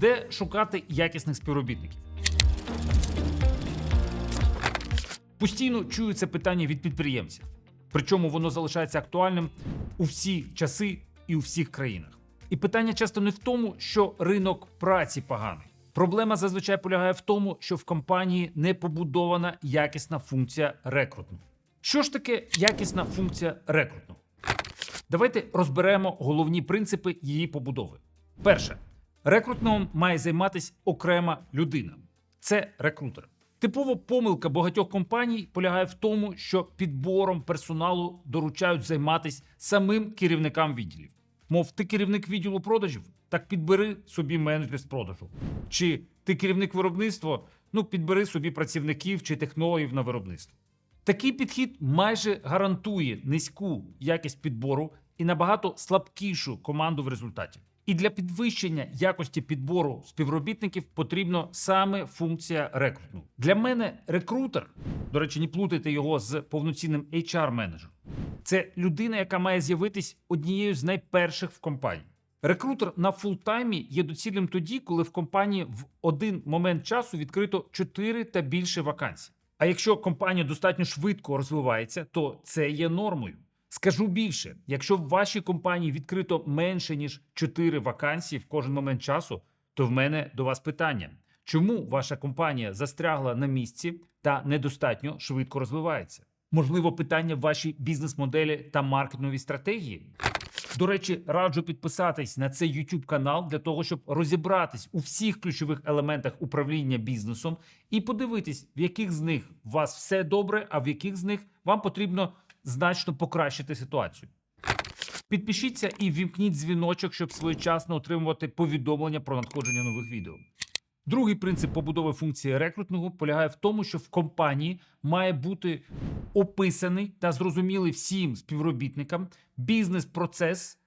де шукати якісних співробітників. Постійно чую це питання від підприємців. Причому воно залишається актуальним у всі часи і у всіх країнах. І питання часто не в тому, що ринок праці поганий. Проблема зазвичай полягає в тому, що в компанії не побудована якісна функція рекрутингу. Що ж таке якісна функція рекрутингу? Давайте розберемо головні принципи її побудови. Перше, рекрутингом має займатися окрема людина. Це рекрутер. Типова помилка багатьох компаній полягає в тому, що підбором персоналу доручають займатися самим керівникам відділів. Мов, ти керівник відділу продажів, так підбери собі менеджер з продажу. Чи ти керівник виробництва, ну підбери собі працівників чи технологів на виробництво. Такий підхід майже гарантує низьку якість підбору і набагато слабкішу команду в результаті. І для підвищення якості підбору співробітників потрібна саме функція рекрутингу. Для мене рекрутер, до речі, не плутайте його з повноцінним HR-менеджером. Це людина, яка має з'явитись однією з найперших в компанії. Рекрутер на фултаймі є доцільним тоді, коли в компанії в один момент часу відкрито 4 та більше вакансій. А якщо компанія достатньо швидко розвивається, то це є нормою. Скажу більше: якщо в вашій компанії відкрито менше ніж 4 вакансії в кожен момент часу, то в мене до вас питання: чому ваша компанія застрягла на місці та недостатньо швидко розвивається? Можливо, питання в вашій бізнес-моделі та маркетинговій стратегії? До речі, раджу підписатись на цей YouTube канал для того, щоб розібратись у всіх ключових елементах управління бізнесом і подивитись, в яких з них у вас все добре, а в яких з них вам потрібно значно покращити ситуацію. Підпишіться і вімкніть дзвіночок, щоб своєчасно отримувати повідомлення про надходження нових відео. Другий принцип побудови функції рекрутингу полягає в тому, що в компанії має бути описаний та зрозумілий всім співробітникам бізнес-процес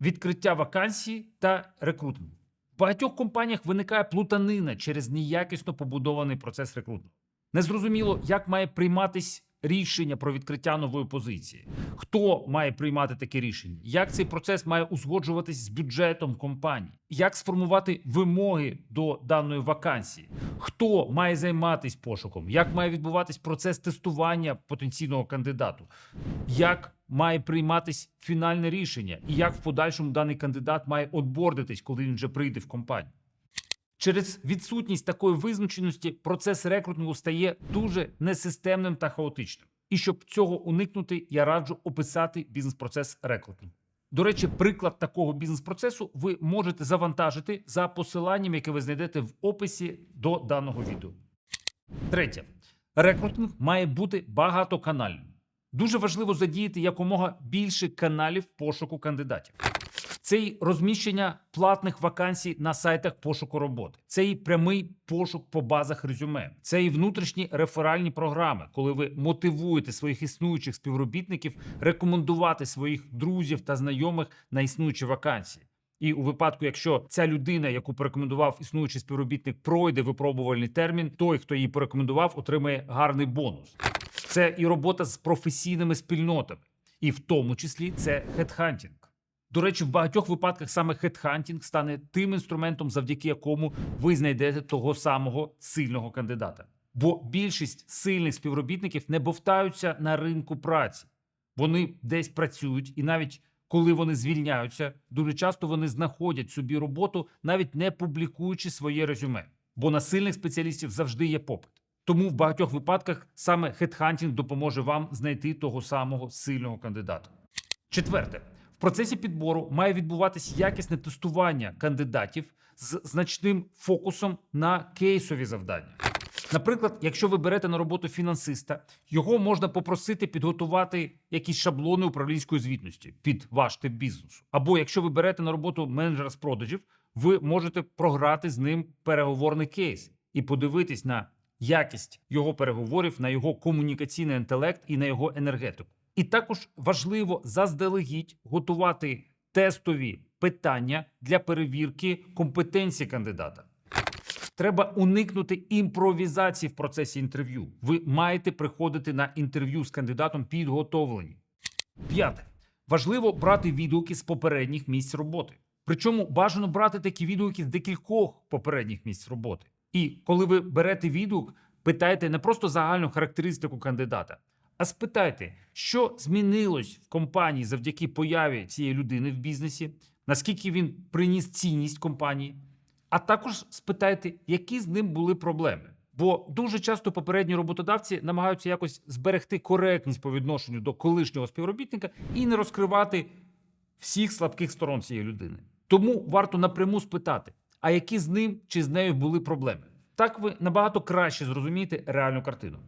відкриття вакансій та рекрутингу. В багатьох компаніях виникає плутанина через неякісно побудований процес рекрутингу. Незрозуміло, як має прийматись рішення про відкриття нової позиції, хто має приймати таке рішення, як цей процес має узгоджуватись з бюджетом компанії, як сформувати вимоги до даної вакансії, хто має займатися пошуком, як має відбуватись процес тестування потенційного кандидату, як має прийматись фінальне рішення, і як в подальшому даний кандидат має отбордитись, коли він вже прийде в компанію. Через відсутність такої визначеності процес рекрутингу стає дуже несистемним та хаотичним. І щоб цього уникнути, я раджу описати бізнес-процес рекрутингу. До речі, приклад такого бізнес-процесу ви можете завантажити за посиланням, яке ви знайдете в описі до даного відео. Третє, рекрутинг має бути багатоканальним. Дуже важливо задіяти якомога більше каналів пошуку кандидатів. Це й розміщення платних вакансій на сайтах пошуку роботи, це і прямий пошук по базах резюме, це і внутрішні реферальні програми, коли ви мотивуєте своїх існуючих співробітників рекомендувати своїх друзів та знайомих на існуючі вакансії. І у випадку, якщо ця людина, яку порекомендував існуючий співробітник, пройде випробувальний термін, той, хто її порекомендував, отримає гарний бонус. Це і робота з професійними спільнотами, і в тому числі це хедхантінг. До речі, в багатьох випадках саме хедхантінг стане тим інструментом, завдяки якому ви знайдете того самого сильного кандидата. Бо більшість сильних співробітників не бовтаються на ринку праці. Вони десь працюють, і навіть коли вони звільняються, дуже часто вони знаходять собі роботу, навіть не публікуючи своє резюме. Бо на сильних спеціалістів завжди є попит. Тому в багатьох випадках саме хедхантінг допоможе вам знайти того самого сильного кандидата. Четверте, в процесі підбору має відбуватись якісне тестування кандидатів з значним фокусом на кейсові завдання. Наприклад, якщо ви берете на роботу фінансиста, його можна попросити підготувати якісь шаблони управлінської звітності під ваш тип бізнесу. Або якщо ви берете на роботу менеджера з продажів, ви можете програти з ним переговорний кейс і подивитись на якість його переговорів, на його комунікаційний інтелект і на його енергетику. І також важливо заздалегідь готувати тестові питання для перевірки компетенції кандидата. Треба уникнути імпровізації в процесі інтерв'ю. Ви маєте приходити на інтерв'ю з кандидатом підготовлені. П'яте. Важливо брати відгуки з попередніх місць роботи. Причому бажано брати такі відгуки з декількох попередніх місць роботи. І коли ви берете відгук, питайте не просто загальну характеристику кандидата, а спитайте, що змінилось в компанії завдяки появі цієї людини в бізнесі, наскільки він приніс цінність компанії, а також спитайте, які з ним були проблеми. Бо дуже часто попередні роботодавці намагаються якось зберегти коректність по відношенню до колишнього співробітника і не розкривати всіх слабких сторон цієї людини. Тому варто напряму спитати, а які з ним чи з нею були проблеми. Так ви набагато краще зрозумієте реальну картину.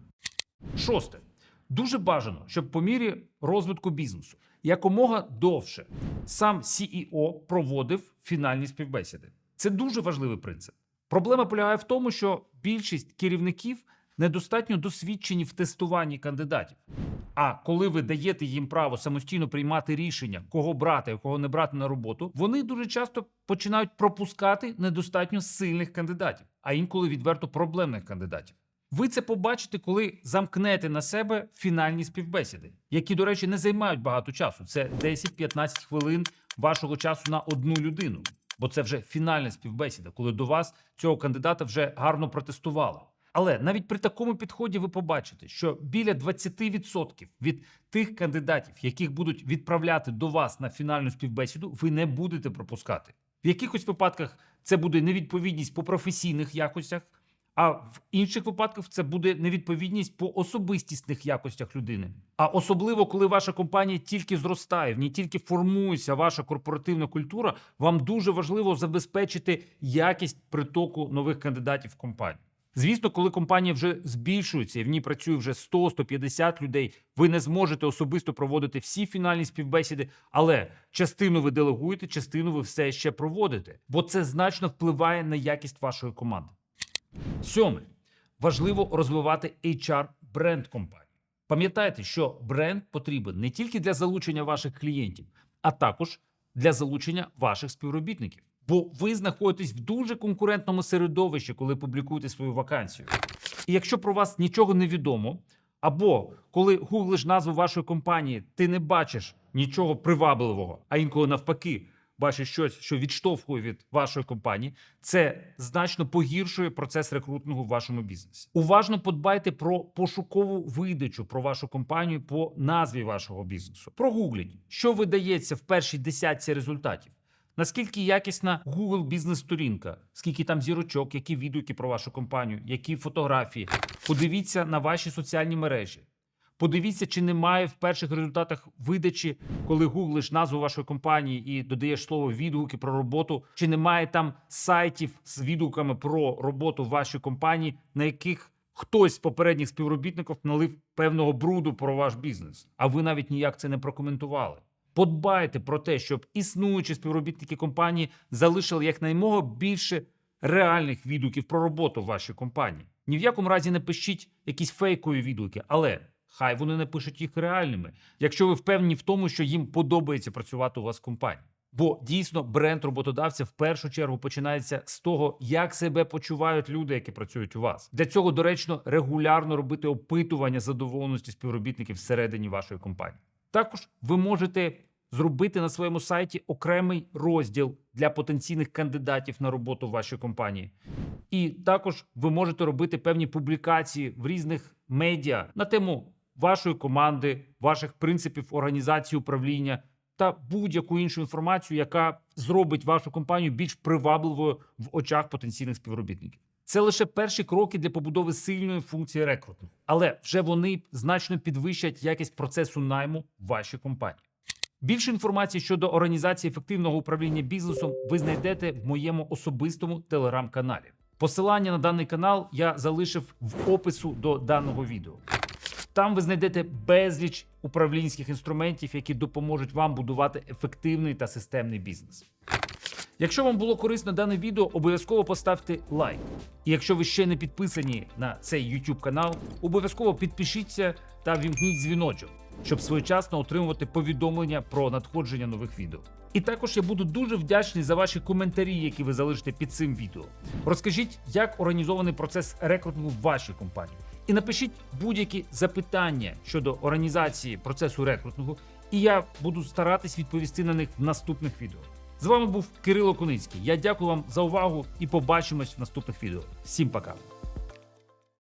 Шосте. Дуже бажано, щоб по мірі розвитку бізнесу якомога довше сам CEO проводив фінальні співбесіди. Це дуже важливий принцип. Проблема полягає в тому, що більшість керівників недостатньо досвідчені в тестуванні кандидатів. А коли ви даєте їм право самостійно приймати рішення, кого брати, а кого не брати на роботу, вони дуже часто починають пропускати недостатньо сильних кандидатів, а інколи відверто проблемних кандидатів. Ви це побачите, коли замкнете на себе фінальні співбесіди, які, до речі, не займають багато часу. Це 10-15 хвилин вашого часу на одну людину. Бо це вже фінальна співбесіда, коли до вас цього кандидата вже гарно протестували. Але навіть при такому підході ви побачите, що біля 20% від тих кандидатів, яких будуть відправляти до вас на фінальну співбесіду, ви не будете пропускати. В якихось випадках це буде невідповідність по професійних якостях, а в інших випадках це буде невідповідність по особистісних якостях людини. А особливо, коли ваша компанія тільки зростає, в ній тільки формується ваша корпоративна культура, вам дуже важливо забезпечити якість притоку нових кандидатів в компанію. Звісно, коли компанія вже збільшується і в ній працює вже 100-150 людей, ви не зможете особисто проводити всі фінальні співбесіди, але частину ви делегуєте, частину ви все ще проводите, бо це значно впливає на якість вашої команди. Сьоме. Важливо розвивати HR бренд компанії. Пам'ятайте, що бренд потрібен не тільки для залучення ваших клієнтів, а також для залучення ваших співробітників. Бо ви знаходитесь в дуже конкурентному середовищі, коли публікуєте свою вакансію. І якщо про вас нічого не відомо, або коли гуглиш назву вашої компанії, ти не бачиш нічого привабливого, а інколи навпаки, бачиш щось, що відштовхує від вашої компанії, це значно погіршує процес рекрутингу в вашому бізнесі. Уважно подбайте про пошукову видачу про вашу компанію по назві вашого бізнесу. Прогугліть, що видається в першій десятці результатів. Наскільки якісна Google бізнес-сторінка, скільки там зірочок, які відгуки про вашу компанію, які фотографії. Подивіться на ваші соціальні мережі. Подивіться, чи немає в перших результатах видачі, коли гуглиш назву вашої компанії і додаєш слово відгуки про роботу, чи немає там сайтів з відгуками про роботу в вашій компанії, на яких хтось з попередніх співробітників налив певного бруду про ваш бізнес, а ви навіть ніяк це не прокоментували. Подбайте про те, щоб існуючі співробітники компанії залишили якнаймога більше реальних відгуків про роботу в вашій компанії. Ні в якому разі не пишіть якісь фейкові відгуки, але хай вони не пишуть їх реальними, якщо ви впевнені в тому, що їм подобається працювати у вас в компанії. Бо дійсно бренд роботодавця в першу чергу починається з того, як себе почувають люди, які працюють у вас. Для цього доречно регулярно робити опитування задоволеності співробітників всередині вашої компанії. Також ви можете зробити на своєму сайті окремий розділ для потенційних кандидатів на роботу в вашій компанії. І також ви можете робити певні публікації в різних медіа на тему вашої команди, ваших принципів організації управління та будь-яку іншу інформацію, яка зробить вашу компанію більш привабливою в очах потенційних співробітників. Це лише перші кроки для побудови сильної функції рекрутингу, але вже вони значно підвищать якість процесу найму вашій компанії. Більше інформації щодо організації ефективного управління бізнесом ви знайдете в моєму особистому телеграм-каналі. Посилання на даний канал я залишив в опису до даного відео. Там ви знайдете безліч управлінських інструментів, які допоможуть вам будувати ефективний та системний бізнес. Якщо вам було корисно дане відео, обов'язково поставте лайк. І якщо ви ще не підписані на цей YouTube канал, обов'язково підпишіться та вімкніть дзвіночок, щоб своєчасно отримувати повідомлення про надходження нових відео. І також я буду дуже вдячний за ваші коментарі, які ви залишите під цим відео. Розкажіть, як організований процес рекрутингу в вашій компанії. І напишіть будь-які запитання щодо організації процесу рекрутингу, і я буду старатись відповісти на них в наступних відео. З вами був Кирило Куницький. Я дякую вам за увагу і побачимось в наступних відео. Всім пока.